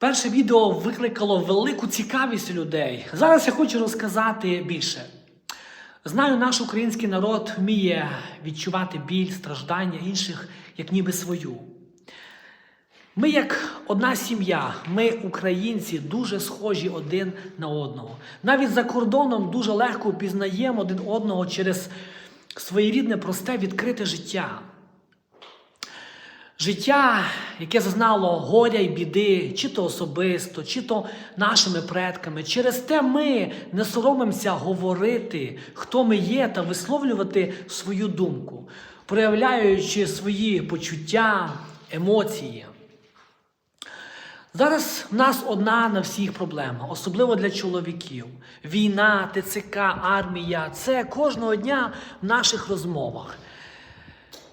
Перше відео викликало велику цікавість людей. Зараз я хочу розказати більше. Знаю, наш український народ вміє відчувати біль, страждання інших, як ніби свою. Ми, як одна сім'я, ми, українці, дуже схожі один на одного. Навіть за кордоном дуже легко впізнаємо один одного через своєрідне, просте, відкрите життя. Життя, яке зазнало горя й біди, чи то особисто, чи то нашими предками. Через те ми не соромимося говорити, хто ми є, та висловлювати свою думку, проявляючи свої почуття, емоції. Зараз в нас одна на всіх проблема, особливо для чоловіків. Війна, ТЦК, армія це кожного дня в наших розмовах.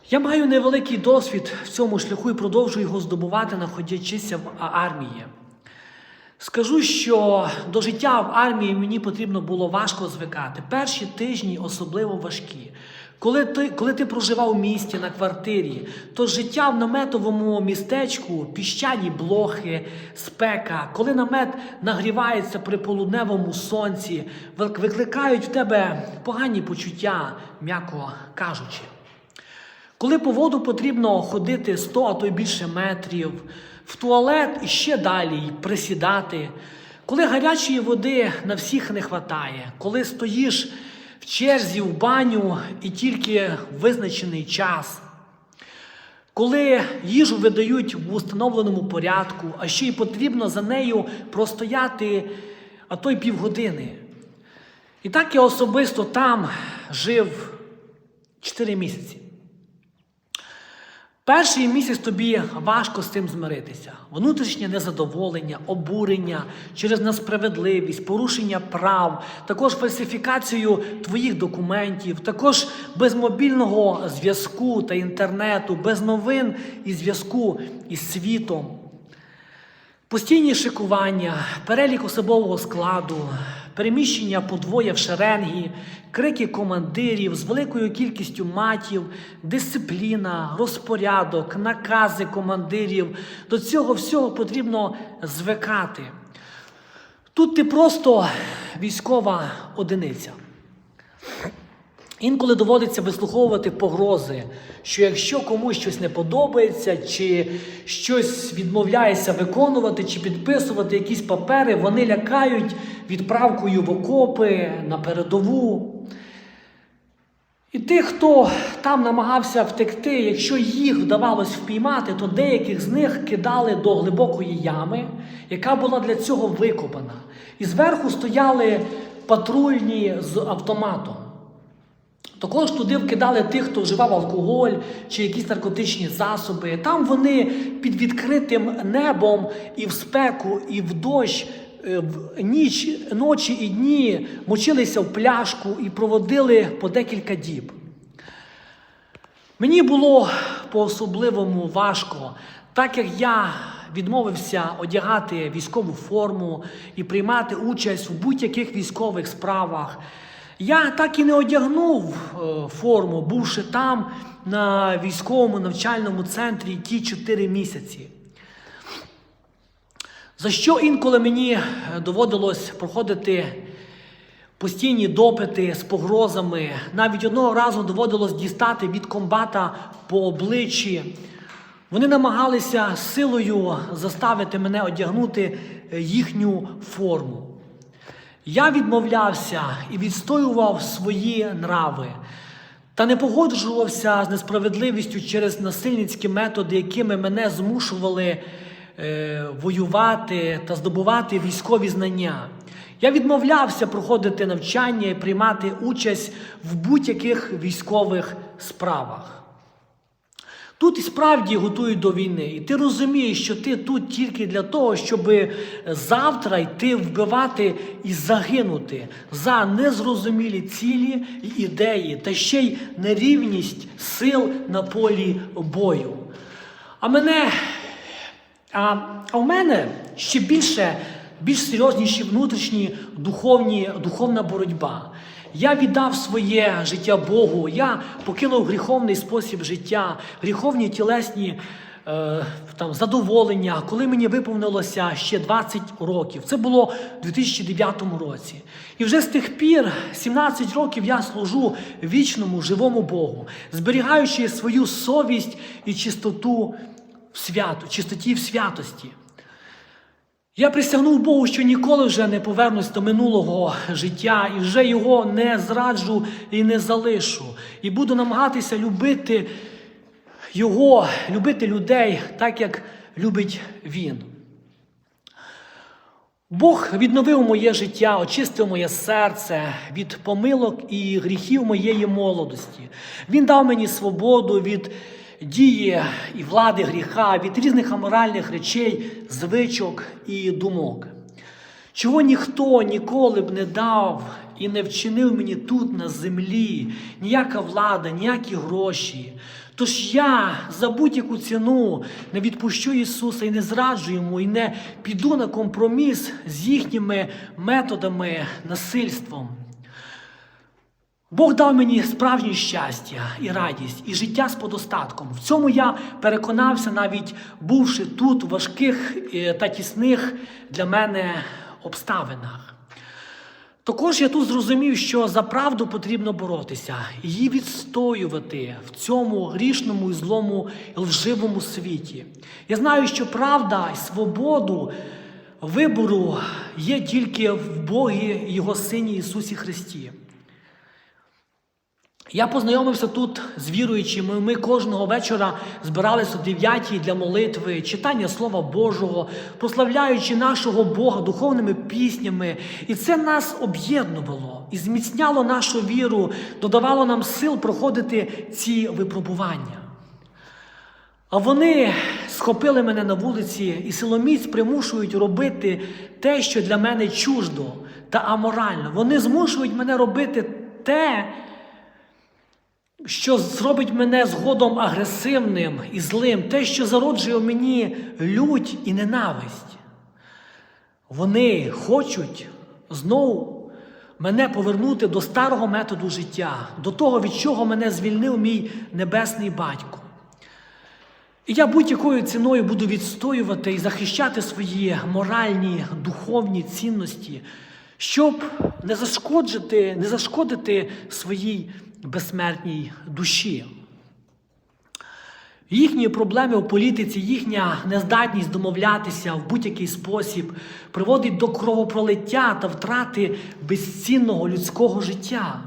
Я маю невеликий досвід в цьому шляху і продовжую його здобувати, знаходячися в армії. Скажу, що до життя в армії мені потрібно було важко звикати. Перші тижні особливо важкі. Коли ти, коли ти проживав в місті на квартирі, то життя в наметовому містечку, піщані блохи, спека, коли намет нагрівається при полудневому сонці, викликають в тебе погані почуття, м'яко кажучи. Коли по воду потрібно ходити 100, а то й більше метрів, в туалет і ще далі присідати, коли гарячої води на всіх не вистачає, коли стоїш в черзі в баню і тільки визначений час, коли їжу видають в установленому порядку, а ще й потрібно за нею простояти, а то й півгодини. І так я особисто там жив 4 місяці. Перший місяць тобі важко з цим змиритися. Внутрішнє незадоволення, обурення через несправедливість, порушення прав, також фальсифікацію твоїх документів, також без мобільного зв'язку та інтернету, без новин і зв'язку із світом. Постійні шикування, перелік особового складу, переміщення подвоє в шеренгі, крики командирів з великою кількістю матів, дисципліна, розпорядок, накази командирів. До цього всього потрібно звикати. Тут ти просто військова одиниця. Інколи доводиться вислуховувати погрози, що якщо комусь щось не подобається, чи щось відмовляється виконувати, чи підписувати якісь папери, вони лякають відправкою в окопи на передову. І тих, хто там намагався втекти, якщо їх вдавалось впіймати, то деяких з них кидали до глибокої ями, яка була для цього викопана. І зверху стояли патрульні з автоматом. Також туди вкидали тих, хто вживав алкоголь чи якісь наркотичні засоби. Там вони під відкритим небом і в спеку, і в дощ, е, в ніч, ночі і дні мочилися в пляшку і проводили по декілька діб. Мені було по-особливому важко, так як я відмовився одягати військову форму і приймати участь в будь-яких військових справах. Я так і не одягнув е, форму, бувши там на військовому навчальному центрі ті 4 місяці. За що інколи мені е, доводилось проходити постійні допити з погрозами. Навіть одного разу доводилось дістати від комбата по обличчі. Вони намагалися силою заставити мене одягнути е, їхню форму. Я відмовлявся і відстоював свої нрави, та не погоджувався з несправедливістю через насильницькі методи, якими мене змушували е, воювати та здобувати військові знання. Я відмовлявся проходити навчання і приймати участь в будь-яких військових справах. Тут і справді готують до війни, і ти розумієш, що ти тут тільки для того, щоб завтра йти вбивати і загинути за незрозумілі цілі і ідеї, та ще й нерівність сил на полі бою. А мене, а, а в мене ще більше, більш серйозніші внутрішні духовні, духовна боротьба. Я віддав своє життя Богу, я покинув гріховний спосіб життя, гріховні тілесні е, там, задоволення, коли мені виповнилося ще 20 років. Це було у 2009 році. І вже з тих пір, 17 років, я служу вічному живому Богу, зберігаючи свою совість і чистоту в свято, чистоті в святості. Я присягнув Богу, що ніколи вже не повернусь до минулого життя і вже його не зраджу і не залишу. І буду намагатися любити його, любити людей так, як любить він. Бог відновив моє життя, очистив моє серце від помилок і гріхів моєї молодості. Він дав мені свободу від дії і влади гріха, від різних аморальних речей, звичок і думок. Чого ніхто ніколи б не дав і не вчинив мені тут на землі, ніяка влада, ніякі гроші. Тож я за будь-яку ціну не відпущу Ісуса і не зраджу йому, і не піду на компроміс з їхніми методами насильством. Бог дав мені справжнє щастя і радість, і життя з подостатком. В цьому я переконався, навіть бувши тут в важких е, та тісних для мене обставинах. Також я тут зрозумів, що за правду потрібно боротися, її відстоювати в цьому грішному і злому лживому світі. Я знаю, що правда і свободу вибору є тільки в Богі Його Сині Ісусі Христі. Я познайомився тут з віруючими. Ми кожного вечора збиралися о 9 для молитви, читання Слова Божого, прославляючи нашого Бога духовними піснями. І це нас об'єднувало і зміцняло нашу віру, додавало нам сил проходити ці випробування. А вони схопили мене на вулиці і силоміць примушують робити те, що для мене чуждо та аморально. Вони змушують мене робити те, що зробить мене згодом агресивним і злим, те, що зароджує в мені лють і ненависть. Вони хочуть знову мене повернути до старого методу життя, до того, від чого мене звільнив мій небесний батько. І я будь-якою ціною буду відстоювати і захищати свої моральні, духовні цінності, щоб не зашкодити, не зашкодити своїй безсмертній душі. Їхні проблеми у політиці, їхня нездатність домовлятися в будь-який спосіб приводить до кровопролиття та втрати безцінного людського життя.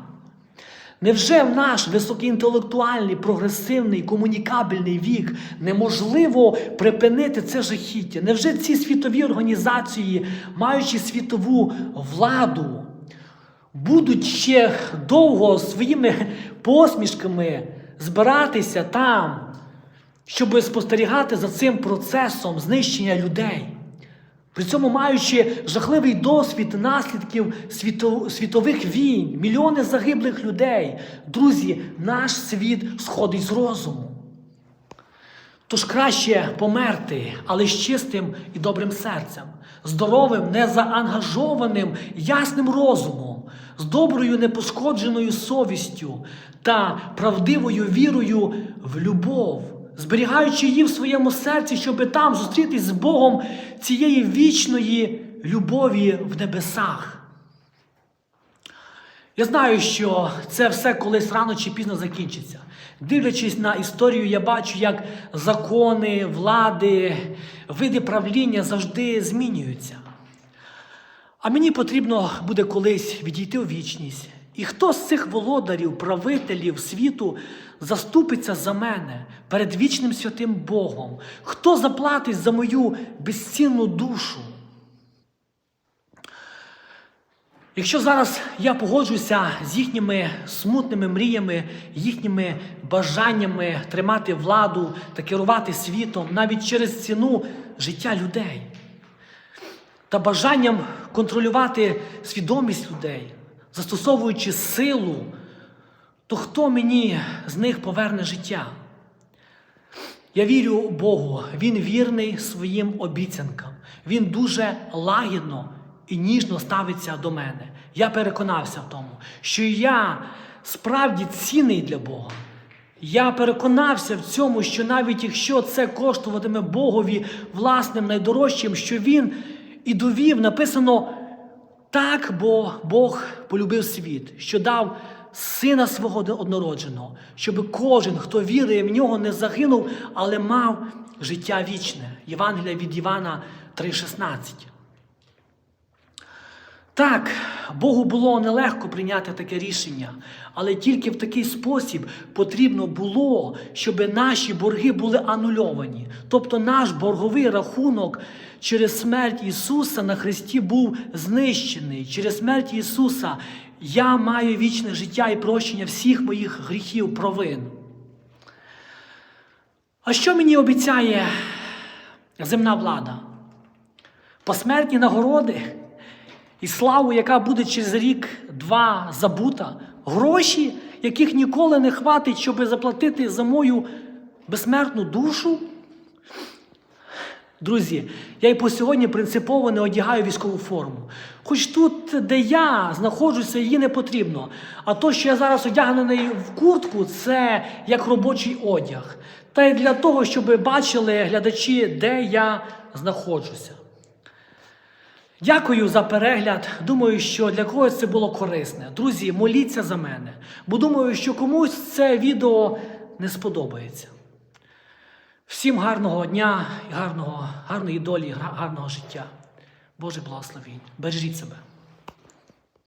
Невже в наш високоінтелектуальний, прогресивний, комунікабельний вік неможливо припинити це жахіття? Невже ці світові організації, маючи світову владу, будуть ще довго своїми посмішками збиратися там, щоб спостерігати за цим процесом знищення людей? При цьому маючи жахливий досвід наслідків світових війн, мільйони загиблих людей, друзі, наш світ сходить з розуму. Тож краще померти, але з чистим і добрим серцем, здоровим, незаангажованим, ясним розумом, з доброю непошкодженою совістю та правдивою вірою в любов, зберігаючи її в своєму серці, щоби там зустрітись з Богом цієї вічної любові в небесах. Я знаю, що це все колись рано чи пізно закінчиться. Дивлячись на історію, я бачу, як закони, влади, види правління завжди змінюються. А мені потрібно буде колись відійти у вічність. І хто з цих володарів, правителів світу заступиться за мене перед вічним святим Богом? Хто заплатить за мою безцінну душу? Якщо зараз я погоджуся з їхніми смутними мріями, їхніми бажаннями тримати владу та керувати світом навіть через ціну життя людей та бажанням контролювати свідомість людей, застосовуючи силу, то хто мені з них поверне життя? Я вірю Богу, Він вірний своїм обіцянкам. Він дуже лагідно і ніжно ставиться до мене. Я переконався в тому, що я справді цінний для Бога. Я переконався в цьому, що навіть якщо це коштуватиме Богові власним найдорожчим, що він і довів, написано так, бо Бог полюбив світ, що дав сина свого однородженого, щоб кожен, хто вірує в нього, не загинув, але мав життя вічне. Євангелія від Івана 3,16. Так, Богу було нелегко прийняти таке рішення, але тільки в такий спосіб потрібно було, щоб наші борги були анульовані. Тобто наш борговий рахунок через смерть Ісуса на Христі був знищений. Через смерть Ісуса я маю вічне життя і прощення всіх моїх гріхів провин. А що мені обіцяє земна влада? Посмертні нагороди і славу, яка буде через рік-два забута, гроші, яких ніколи не хватить, щоб заплатити за мою безсмертну душу. Друзі, я і по сьогодні принципово не одягаю військову форму. Хоч тут, де я знаходжуся, її не потрібно. А то, що я зараз одягнений в куртку, це як робочий одяг. Та й для того, щоб бачили глядачі, де я знаходжуся. Дякую за перегляд. Думаю, що для когось це було корисне. Друзі, моліться за мене, бо думаю, що комусь це відео не сподобається. Всім гарного дня гарного, гарної долі, гарного життя. Боже благословінь. Бережіть себе.